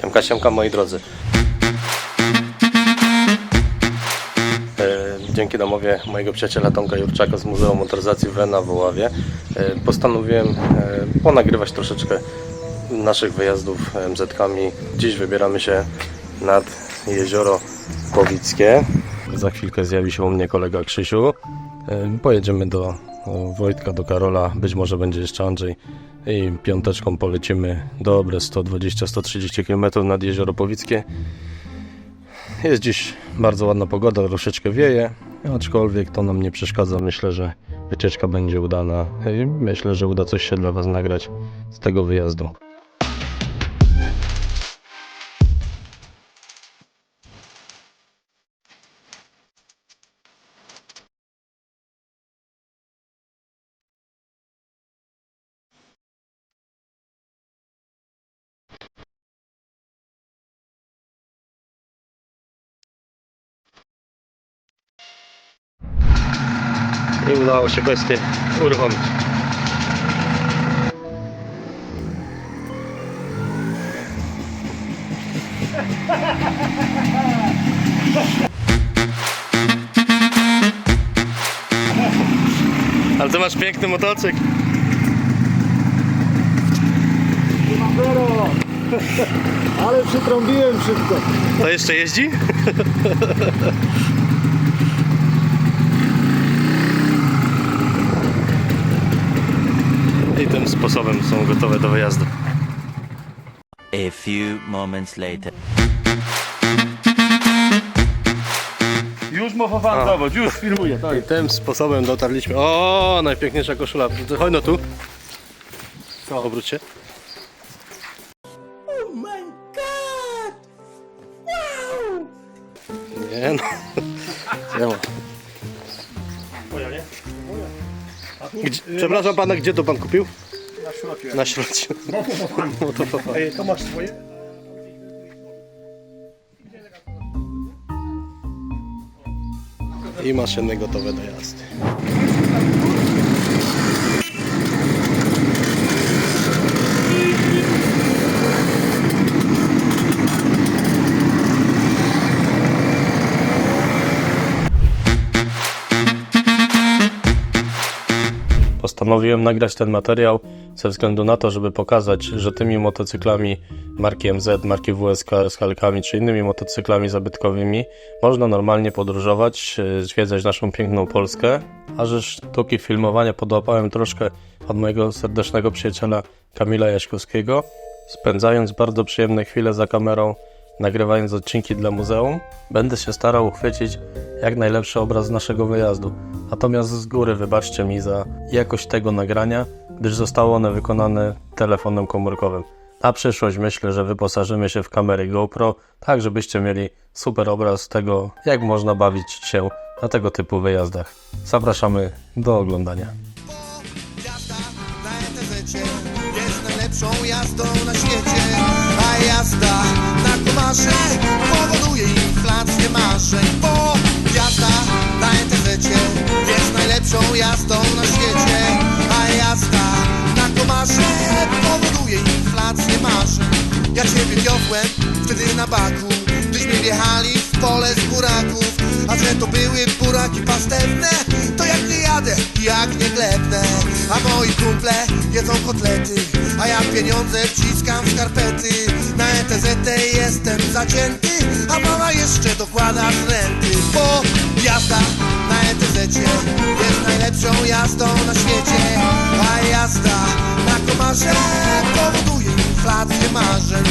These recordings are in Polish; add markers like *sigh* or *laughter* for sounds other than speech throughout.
Siemka, siemka moi drodzy. E, Dzięki namowie mojego przyjaciela Tomka Jurczaka z Muzeum Motoryzacji Wena w Oławie e, postanowiłem e, ponagrywać troszeczkę naszych wyjazdów MZ-kami. Dziś wybieramy się nad jezioro Powickie. Za chwilkę zjawi się u mnie kolega Krzysiu. Pojedziemy do Wojtka, do Karola, być może będzie jeszcze Andrzej i piąteczką polecimy dobre 120-130 km nad jezioro Powickie. Jest dziś bardzo ładna pogoda, troszeczkę wieje, aczkolwiek to nam nie przeszkadza. Myślę, że wycieczka będzie udana i myślę, że uda coś się dla Was nagrać z tego wyjazdu. I udało się bestię uruchomić. Ale ty masz piękny motocykl. Ale przytrąbiłem szybko. To jeszcze jeździ? *laughs* I tym sposobem są gotowe do wyjazdu. A few moments later. Już mofowany zawód, już filmuję, I tym sposobem dotarliśmy. O, najpiękniejsza koszula. Chodź no tu. Co? Obróć się. Oh my god! Wow! Nie no. Nie ma. Moja, nie? Gdzie, przepraszam pana, gdzie to pan kupił? Na środku. Na środku. Ej, to masz swoje? I maszyny gotowe do jazdy. Postanowiłem nagrać ten materiał ze względu na to, żeby pokazać, że tymi motocyklami marki MZ, marki WSK z halkami czy innymi motocyklami zabytkowymi można normalnie podróżować, e, zwiedzać naszą piękną Polskę. A że sztuki filmowania podłapałem troszkę od mojego serdecznego przyjaciela Kamila Jaśkowskiego, spędzając bardzo przyjemne chwile za kamerą, nagrywając odcinki dla muzeum, będę się starał uchwycić jak najlepszy obraz naszego wyjazdu. Natomiast z góry wybaczcie mi za jakość tego nagrania, gdyż zostało one wykonane telefonem komórkowym. Na przyszłość myślę, że wyposażymy się w kamery GoPro, tak żebyście mieli super obraz tego, jak można bawić się na tego typu wyjazdach. Zapraszamy do oglądania. ETZ jest najlepszą jazdą na świecie A jazda powoduje inflację marzeń Bo jazda na ETZ jest najlepszą jazdą na świecie A jazda na komarze powoduje inflację marzeń. Ja ciebie wiozłem wtedy na baku Gdyśmy wjechali pole z buraków A że to były buraki pastewne To jak nie jadę, jak nie glebnę A moi kumple jedzą kotlety A ja pieniądze wciskam w skarpety Na ETZ jestem zacięty A mama jeszcze dokłada z renty. Bo jazda na ETZ jest najlepszą jazdą na świecie. A jazda na komarze powoduje inflację marzeń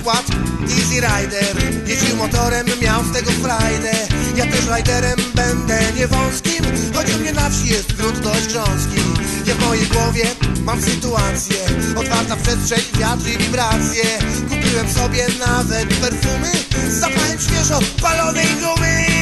na przykład Easy Rider Jeździł motorem, miał z tego frajdę. Ja też riderem będę nie wąskim Choć u mnie na wsi jest grunt dość grząski. Ja w mojej głowie mam sytuację Otwarta przestrzeń, wiatr i wibracje. Kupiłem sobie nawet perfumy Z zapachem świeżo palonej gumy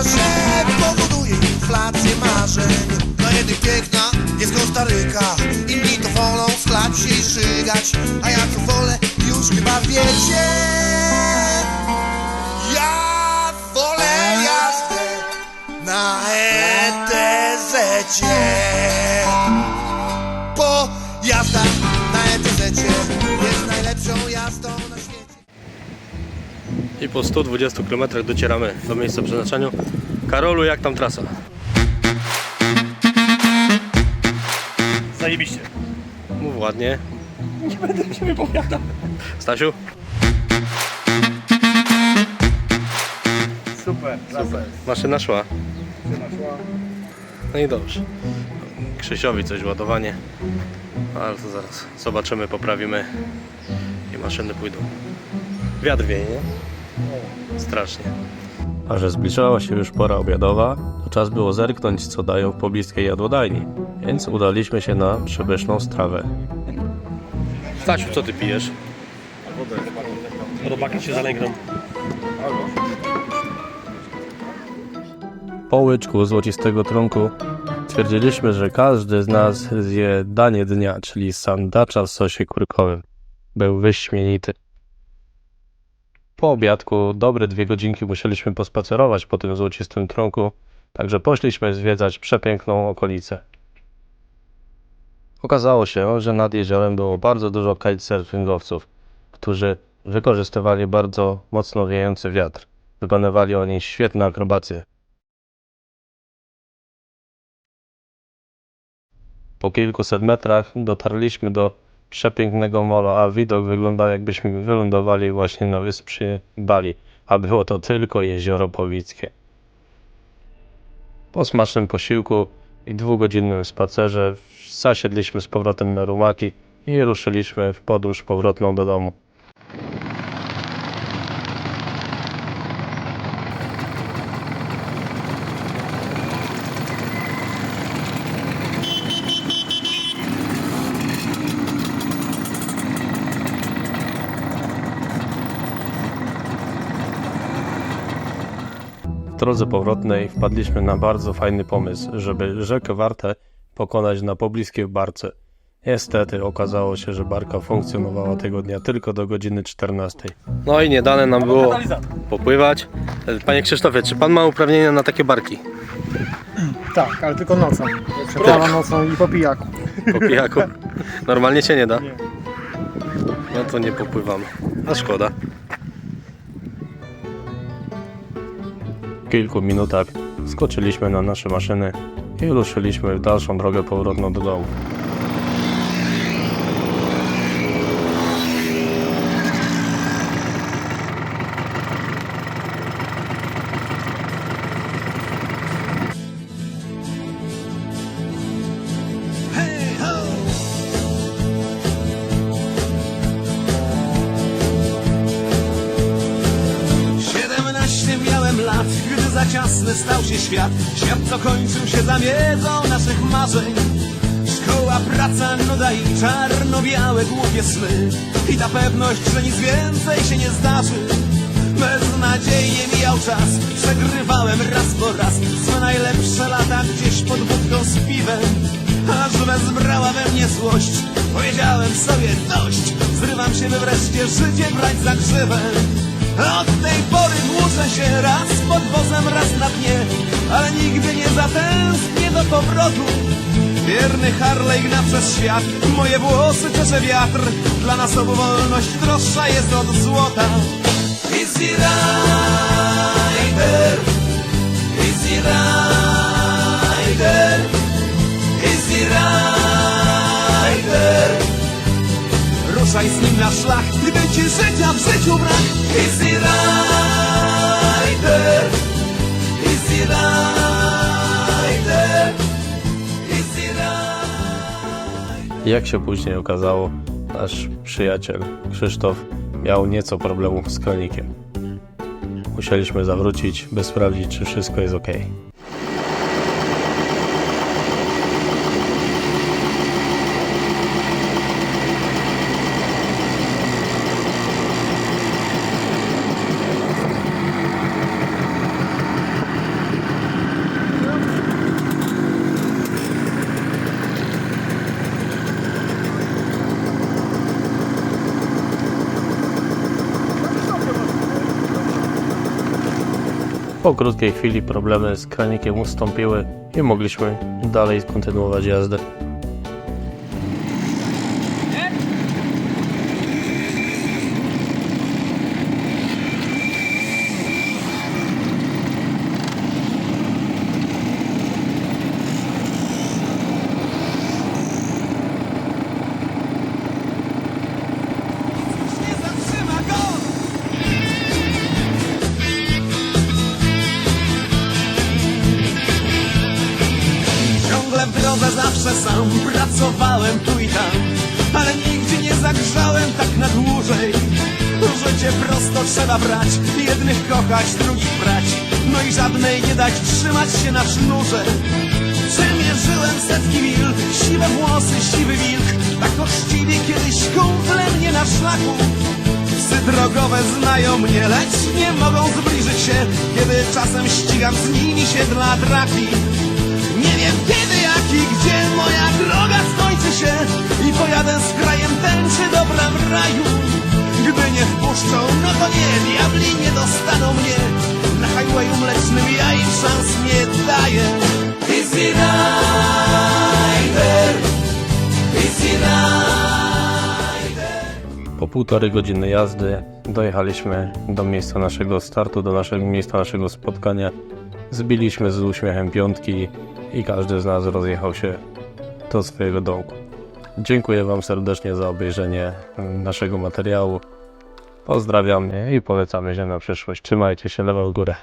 komarzem powoduje inflację marzeń. Dla jednych piękna jest Kostaryka Inni to wolą sklać się i szygać A ja to wolę już chyba wiecie I po 120 km docieramy do miejsca przeznaczenia. Karolu, jak tam trasa? Zajebiście. Mów ładnie. Nie będę się wypowiadał. Stasiu? Super, super. Maszyna szła. No i dobrze. Krzysiowi coś ładowanie. Ale to zaraz zobaczymy, poprawimy i maszyny pójdą. Wiatr wieje, nie? Strasznie. A że zbliżała się już pora obiadowa, to czas było zerknąć, co dają w pobliskiej jadłodajni. Więc udaliśmy się na przepyszną strawę. Stasiu, co ty pijesz? Robaki się zalęgną. Po łyczku złocistego trunku stwierdziliśmy, że każdy z nas zje danie dnia, czyli sandacza w sosie kurkowym. Był wyśmienity. Po obiadku dobre dwie godzinki musieliśmy pospacerować po tym złocistym trunku, także poszliśmy zwiedzać przepiękną okolicę. Okazało się, że nad jeziorem było bardzo dużo kitesurfingowców, którzy wykorzystywali bardzo mocno wiejący wiatr. Wykonywali oni świetne akrobacje. Po kilkuset metrach dotarliśmy do przepięknego mola, a widok wyglądał jakbyśmy wylądowali właśnie na wyspie Bali, a było to tylko jezioro Powickie. Po smacznym posiłku i dwugodzinnym spacerze zasiedliśmy z powrotem na rumaki i ruszyliśmy w podróż powrotną do domu. Drodze powrotnej wpadliśmy na bardzo fajny pomysł, żeby rzekę Wartę pokonać na pobliskiej barce. Niestety okazało się, że barka funkcjonowała tego dnia tylko do godziny 14. No i nie dane nam było popływać. Panie Krzysztofie, czy pan ma uprawnienia na takie barki? Tak, ale tylko nocą. Przeprawa nocą i po pijaku. Po pijaku? *laughs* Normalnie się nie da? Nie. No to nie popływamy. A szkoda. Kilku minutach skoczyliśmy na nasze maszyny i ruszyliśmy w dalszą drogę powrotną do domu. Za ciasny stał się świat. Świat, co kończył się zamiedzą naszych marzeń. Szkoła, praca, nuda i czarno-białe głupie sny. I ta pewność, że nic więcej się nie zdarzy. Beznadziejnie mijał czas. Przegrywałem raz po raz. Swe najlepsze lata gdzieś pod wódką z piwem. Aż wezbrała we mnie złość. Powiedziałem sobie dość. Zrywam się, by wreszcie życie brać za grzywę Od tej pory włóczę się raz pod wozem, raz na dnie Ale nigdy nie zatęsknię do powrotu. Wierny Harley gna przez świat Moje włosy czesze wiatr. Dla nas obu wolność droższa jest od złota. Easy Rider Easy Rider Ruszaj z nim na Gdy ci życia w życiu brak Easy Rider Easy Rider Easy Rider Jak się później okazało, nasz przyjaciel Krzysztof miał nieco problemów z kronikiem. Musieliśmy zawrócić, by sprawdzić, czy wszystko jest ok. Po krótkiej chwili problemy z kranikiem ustąpiły i mogliśmy dalej kontynuować jazdę. Prosto trzeba brać. Jednych kochać, drugich brać. No i żadnej nie dać trzymać się na sznurze. Przemierzyłem setki mil. Siwe włosy, siwy wilk. Tak uczciwie kiedyś kumple mnie na szlaku. Psy drogowe znają mnie, lecz nie mogą zbliżyć się. Kiedy czasem ścigam z nimi się dla traki Nie wiem kiedy, jak i gdzie moja Gdy nie wpuszczą, no to nie, diabli nie dostaną mnie Na highwayu mlecznym ja im szans nie daję Easy Rider Easy Rider Po półtorej godziny jazdy dojechaliśmy do miejsca naszego startu, do naszego miejsca naszego spotkania. Zbiliśmy z uśmiechem piątki i każdy z nas rozjechał się do swojego domku. Dziękuję Wam serdecznie za obejrzenie naszego materiału. Pozdrawiam i polecamy się na przyszłość. Trzymajcie się, lewa w górę.